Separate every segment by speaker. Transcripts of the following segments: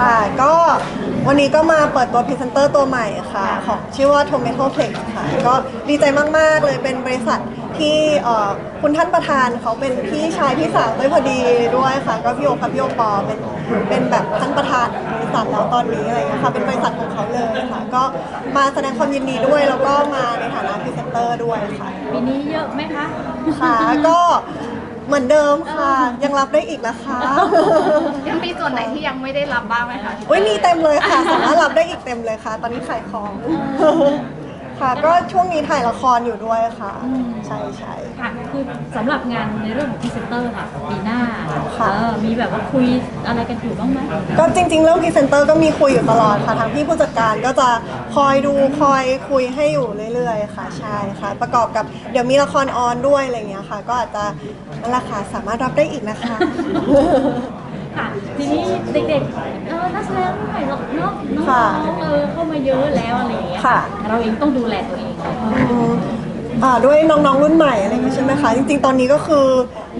Speaker 1: ค่ะ ก็วันนี้ก็มาเปิดตัวพรีเซนเตอร์ตัวใหม่ค่ะ ของชื่อว่า Tomato Plex ค่ะ ก็ดีใจมาก ๆ เลยเป็นบริษัทที่เอ่อคุณท่านประธานเขาเป็นพี่ชายพี่สาวเต้ยพอดีด้วยค่ะ ก็พี่โอกับพี่โอปอเป็นเป็นแบบท่านประธานบริษัทแล้วตอนนี้อะไรอย่างเงี้ยค่ะ เป็นบริษัทของเขาเลยค่ะ ก็มาแสดงความยินดีด้วยแล้วก็มาในฐานะพรีเซนเตอร์ด้วยค่ะ
Speaker 2: ปีนี้เยอะไหมคะ
Speaker 1: ค่ะ ก็ เหมือนเดิมค่ะ ยังรับได้อีกนะคะ
Speaker 3: ยังมีส่วนไหนที่ยังไม่ได้รับบ้างไหมคะ
Speaker 1: อุ้ยมีเต็มเลยค่ะ สามารถรับได้อีกเต็มเลยค่ะ ตอนนี้ขายของ ค่ะ ก็ช่วงนี้ถ่ายละครอยู่ด้วยค่ะ ใช่ใช่
Speaker 2: ค่ะคือสำหรับงานในเรื่องของพรีเซนเตอร์ค่ะปีหน้า
Speaker 1: ค่ะ
Speaker 2: เออมีแบบว่าคุยอะไรกันอยู่บ้างไหม
Speaker 1: ก็จริง ๆ เรื่องพรีเซนเตอร์ก็มีคุยอยู่ตลอดค่ะทางพี่ผู้จัดการก็จะคอยดูคอยคุยให้อยู่เรื่อยๆ ค่ะ ใช่ค่ะ ประกอบกับเดี๋ยวมีละครออนด้วยอะไรอย่างเงี้ยค่ะ ก็อาจจะนั่นแหละค่ะสามารถรับได้อีกนะคะ
Speaker 2: ค่ะ ทีนี้เด็กๆเออนักแสดงรุ่นใหม่เนาะน้อง
Speaker 1: ค่ะ
Speaker 2: ๆเออเข้ามาเยอะแล้วอะไรอย่างเงี้ย
Speaker 1: ค่ะ
Speaker 2: เราเองต้องดูแลตัวเอง
Speaker 1: อืมอ่าด้วยน้องๆรุ่นใหม่อะไรอย่างงี้ใช่ไหมคะ จริงๆ ตอนนี้ก็คือ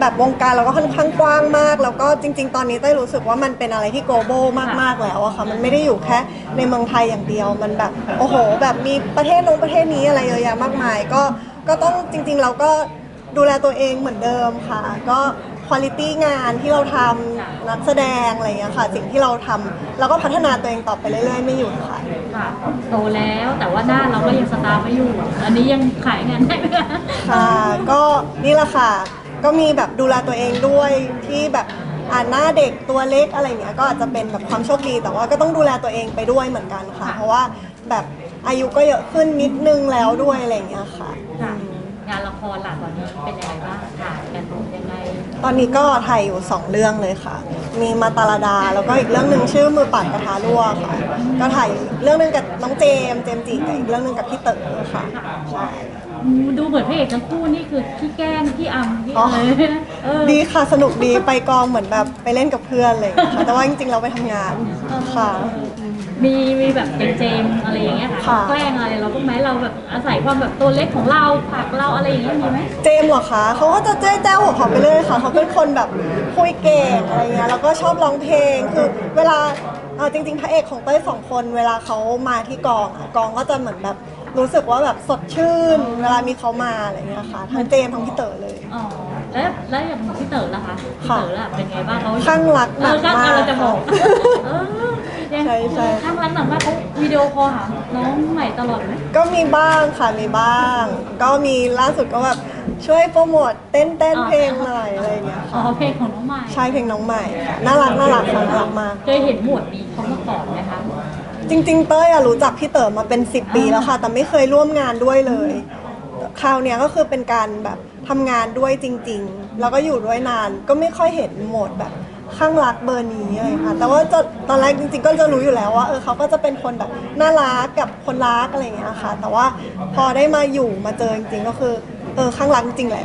Speaker 1: แบบวงการเราก็ค่อนข้างกว้างมาก แล้วก็จริง ๆ ตอนนี้เต้ยรู้สึกว่ามันเป็นอะไรที่ global มากๆแล้วอะค่ะ มันไม่ได้อยู่แค่ในเมืองไทยอย่างเดียว มันแบบโอ้โห แบบมีประเทศนงประเทศนี้อะไรเยอะแยะมากมาย ก็ก็ต้องจริง ๆ เราก็ดูแลตัวเองเหมือนเดิมค่ะ ก็ คุณภาพงานที่เราทำนักแสดงอะไรอย่างเงี้ยค่ะ สิ่งที่เราทำเราก็พัฒนาตัวเองต่อไปเรื่อยๆ ไม่หยุดค่ะ
Speaker 2: ค่ะโตแล้วแต่ว่าหน้าเราก็ยังสตาร์ฟไม่อยู่ อันนี้ยังขายงานได้ไหมคะ
Speaker 1: ค่ะก็นี่แหละค่ะ ก็มีแบบดูแลตัวเองด้วยที่แบบอ่านหน้าเด็กตัวเล็กอะไรเงี้ยก็อาจจะเป็นแบบความโชคดี แต่ว่าก็ต้องดูแลตัวเองไปด้วยเหมือนกันค่ะ เพราะว่าแบบอายุก็เยอะขึ้นนิดนึงแล้วด้วยอะไรเงี้ยค่ะ
Speaker 2: ค่ะ งานละครหลักตอนนี้เป็นยังไงบ้างถ่ายกันยังไง
Speaker 1: ตอนนี้ก็ถ่ายอยู่สองเรื่องเลยค่ะ มีมาตาลาดาแล้วก็อีกเรื่องหนึ่งชื่อมือปัดกระทะรั่วค่ะ ก็ถ่ายอยู่เรื่องหนึงกับน้องเจมส์เจมส์จีกับอีกเรื่องหนึงกับพี่เต๋อค่ะใช่
Speaker 2: อืมดูเหมือนพระเอกทั้งคู่นี่คือขี้แกล้งขี้อำขี้
Speaker 1: อ๋อ
Speaker 2: อะไรเออ
Speaker 1: ดีค่ะสนุกดีไปกองเหมือนแบบไปเล่นกับเพื่อนอะไรอย่างเลยค่ะแต่ว่าจริงๆเราไปทำงานค่ะ
Speaker 2: มีมีแบบเจมส์ๆอะไรอย่างเงี้ยค่ะ
Speaker 1: ค่ะ
Speaker 2: แกล้งอะไรเราบ้างไหมเราแบบอาศัยความแบบตัวเล็กของเราผลักเราอะไรอย่างเงี้ยมีไหม
Speaker 1: เจมส์เหรอคะเขาก็จะเจ้าเจ้าของเขาไปเลยค่ะ เขาเป็นคนแบบคุยเก่งอะไรเงี้ย แล้วก็ชอบร้องเพลง คือเวลาเอ่อจริง ๆ พระเอกของเต้ยสองคน เวลาเขามาที่กองอะกองก็จะเหมือนแบบรู้สึกว่าแบบสดชื่น เวลามีเขามาอะไรเงี้ยค่ะ ทั้งเจมส์ทั้งพี่เต๋อเลย
Speaker 2: อ๋อแล้วแล้วอย่างพี่เต๋อล่ะคะพี่
Speaker 1: ค่ะ
Speaker 2: เต๋อล่ะเป็นไงบ้างเขา
Speaker 1: ข้างรักห
Speaker 2: เอ
Speaker 1: นัก
Speaker 2: อข้าง
Speaker 1: มาก
Speaker 2: เราจะบอกเออยัง
Speaker 1: ใช่ใช่
Speaker 2: ข้างรักหนักมากเขาวิดีโอคอลหาน้องใหม่ตลอดไหม
Speaker 1: ก็มีบ้างค่ะมีบ้าง ก็มีล่าสุดก็แบบช่วยโปรโมทเต้นเต้นเพลงหน่อยอะไรเงี้ย
Speaker 2: อ๋อ
Speaker 1: ค่ะ
Speaker 2: เพลงของน้องใหม่
Speaker 1: ใช่เพลงน้องใหม่ค่ะน่ารักน่ารักค่ะน่ารักมาก
Speaker 2: เคยเห็นหมวดนี้เขามาก่อนไหมคะ
Speaker 1: จริง ๆ เต้ยอะรู้จักพี่เต๋อมาเป็น 10 ปีแล้วค่ะ แต่ไม่เคยร่วมงานด้วยเลย คราวเนี้ยก็คือเป็นการแบบทำงานด้วยจริง ๆ แล้วก็อยู่ด้วยนานก็ไม่ค่อยเห็นโหมดแบบ ข้างรักเบอร์นี้เลยค่ะแต่ว่าจะตอนแรกจริงๆ ก็จะรู้อยู่แล้วว่าเออเขาก็จะเป็นคนแบบน่ารักกับคนรักอะไรอย่างเงี้ยค่ะ แต่ว่าพอได้มาอยู่มาเจอจริงๆก็คือเออข้างรักจริงๆแหละ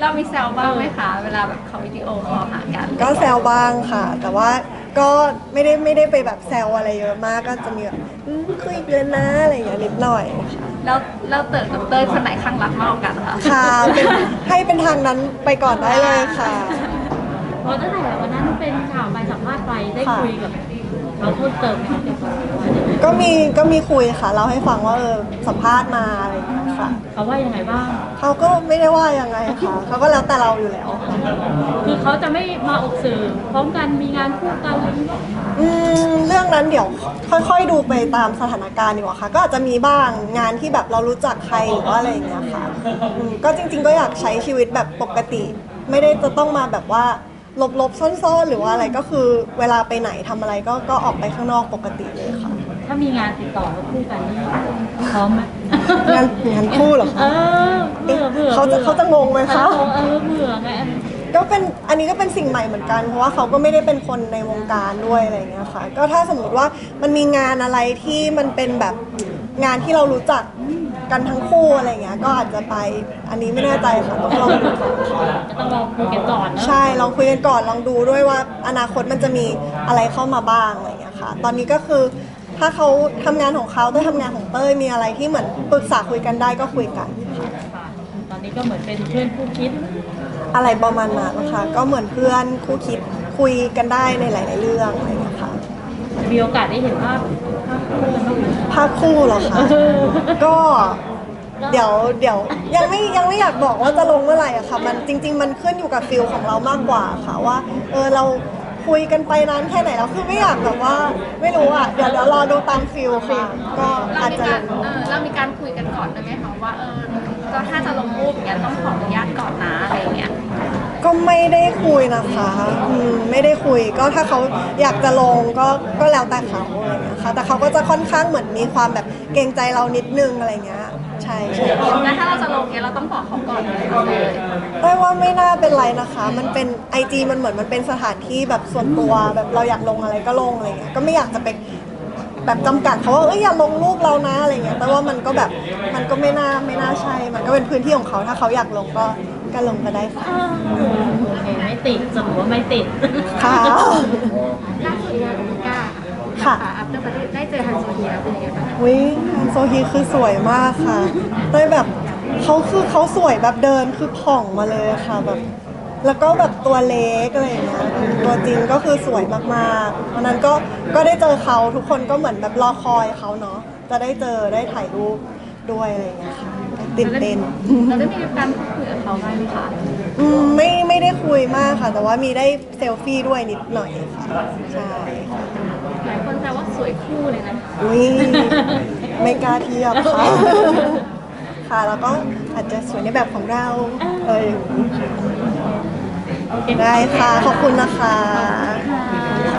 Speaker 3: เรามีแซวบ้างไหมคะ เวลาแบบเขาวิดีโอคอลหากัน
Speaker 1: ก็แซวบ้างค่ะ แต่ว่าก็ไม่ได้ไม่ได้ไปแบบแซวอะไรเยอะมากก็จะมีแบบอืมคุยกันนะอะไรอย่างเงี้ยนิดหน่อยค่ะ
Speaker 3: แล้วแล้วเต๋อกับเต้ยคนไหนข้างรักมากกว่ากันคะ
Speaker 1: ค่ะเป็นให้เป็นทางนั้นไปก่อนได้เลยค่ะ
Speaker 2: เพราะตั้งแต่วันนั้นเป็นข่าวไปสัมภาษณ์ไปได้
Speaker 1: ค่ะ
Speaker 2: คุยกับเขาเพิ่มเติมไหมคะเกี่ยวกับว่ายังไง
Speaker 1: ก็มีก็มีคุยค่ะ เราให้ฟังว่าเออสัมภาษณ์มาอะไรอย่างเงี้ยค่ะ
Speaker 2: เขาว่ายังไงบ้าง
Speaker 1: เขาก็ไม่ได้ว่ายังไงค่ะเขาก็แล้วแต่เราอยู่แล้วค่ะ
Speaker 2: คือเขาจะไม่มาออกสื่อพร้อมกันมีงานคู่กันอะไรอย่างเงี้ย
Speaker 1: อืมเรื่องนั้นเดี๋ยวค่อยๆดูไปตามสถานการณ์ดีกว่าค่ะ ก็อาจจะมีบ้างงานที่แบบเรารู้จักใครหรือว่าอะไรอย่างเงี้ยค่ะอืมก็จริง ๆ ก็อยากใช้ชีวิตแบบปกติ ไม่ได้จะต้องมาแบบว่าห ลบๆซ่อนๆ หรือว่าอะไรก็คือเวลาไปไหนทำอะไรก็ก็ออกไปข้างนอกปกติเลยค่ะ
Speaker 2: ถ้ามีงานติดต่อมาคู่กันนี่พร้อมไหม
Speaker 1: งานงานคู่เหรอคะ
Speaker 2: เออเบื่อเบื่อ
Speaker 1: เขาจะเขาจะงงไหมคะ
Speaker 2: เออเออเบื่อไง
Speaker 1: ก็เป็นอันนี้ก็เป็นสิ่งใหม่เหมือนกัน เพราะว่าเขาก็ไม่ได้เป็นคนในวงการด้วยอะไรอย่างเงี้ยค่ะ ก็ถ้าสมมติว่ามันมีงานอะไรที่มันเป็นแบบงานที่เรารู้จัก กันทั้งคู่อะไรเงี้ยก็อาจจะไปอันนี้ไม่แน่ใจค่ะต้องลองดูก่อนค่ะ
Speaker 2: จะต้องลองคุยกันก่อนเนอะ
Speaker 1: ใช่ลองคุยกันก่อนลองดูด้วยว่า อนาคตมันจะมีอะไรเข้ามาบ้างอะไรเงี้ยค่ะ ตอนนี้ก็คือถ้าเขาทำงานของเขาเต้ยทำงานของเต้ยมีอะไรที่เหมือนปรึกษาคุยกันได้ก็คุยกันค่ะ
Speaker 2: ค่ะตอนนี้ก็เหมือนเป็นเพื่อนคู่คิด
Speaker 1: อะไรประมาณนั้นนะคะก็เหมือนเพื่อนคู่คิดคุยกันได้ในหลาย ๆ เรื่องอะไรอย่างเงี้ยค่ะ
Speaker 2: มีโอกาสได้เห็นภาพภาพคู่กันบ้างไหม
Speaker 1: ภาพคู่เหรอคะก็เดี๋ยวเดี๋ยวยังไม่ยังไม่อยากบอกว่าจะลงเมื่อไหร่อะค่ะ มันจริง ๆ มันขึ้นอยู่กับฟิลของเรามากกว่าค่ะว่าเออเราคุยกันไปนานแค่ไหนแล้วคือไม่อยากแบบว่า ไม่รู้อะเดี๋ยวเดี๋ยวรอดูตามฟิลค่ะก็
Speaker 3: เรา
Speaker 1: อาจ
Speaker 3: มี
Speaker 1: จะ
Speaker 3: การ
Speaker 1: ลง
Speaker 3: เออเรามีการคุยกันก่อนด้วยไหมคะว่าเออก็ถ้าจะลงรูปอย่างเงี้ยต้องขออนุญาตก่อนนะอะไรเงี้ย
Speaker 1: ก็ไม่ได้คุยนะคะอืมไม่ได้คุยก็ถ้าเขาอยากจะลงก็ก็แล้วแต่เขาอะไรเงี้ยค่ะแต่เขาก็จะค่อนข้างเหมือนมีความแบบเกรงใจเรานิดนึงอะไรเงี้ยใช่ใช่
Speaker 3: แล้วถ้าเราจะลงเงี้ยเราต้องบอกเขาก่อนเลยเลย
Speaker 1: ได้ว่าไม่น่าเป็นไรนะคะ มันเป็นไอจีมันเหมือนมันเป็นสถานที่แบบส่วนตัวแบบเราอยากลงอะไรก็ลงอะไรเงี้ยก็ไม่อยากจะไปแบบจำกัดเขาว่าเอ้ยอย่าลงรูปเรานะอะไรเงี้ยแต่ว่ามันก็แบบมันก็ไม่น่าไม่น่าใช่ มันก็เป็นพื้นที่ของเขาถ้าเขาอยากลงก็ ก็ลงก็ได้ค่ะ
Speaker 2: โอเคไม่ติดสรุปว่าไม่ติด
Speaker 1: ค่ะ
Speaker 3: ล่าสุดงานของพิก้า
Speaker 1: ค่ะ
Speaker 3: อัพเดทประเทศได้เจอฮันโซเฮียเป็นยังไงบ้าง
Speaker 1: วิฮันโซฮีคือสวยมากค่ะเต้ยแบบเขาคือเขาสวยแบบเดินคือผ่องมาเลยค่ะแบบ แล้วก็แบบตัวเล็กอะไรอย่างเงี้ยตัวจริงก็คือสวยมากๆวันนั้นก็ก็ได้เจอเขาทุกคนก็เหมือนแบบรอคอยเขาเนาะจะได้เจอได้ถ่ายรูป ด้วยอะไรอย่างเงี้ยค่ะตื่นเต้น
Speaker 3: เราได้มีการพูดคุยกับเขาบ้างไหมคะ
Speaker 1: อืมไม่ไม่ได้คุยมากค่ะ แต่ว่ามีได้เซลฟี่ด้วยนิดหน่อยค่ะใช่ค่ะ
Speaker 3: หลายคนแซวว่าสวยคู่เลยนะ
Speaker 1: อุ้ยไม่กล้าเทียบค่ะ ค่ะแล้วก็อาจจะสวยในแบบของเราเออได้ค่ะ ขอบคุณนะคะ
Speaker 2: ค่ะ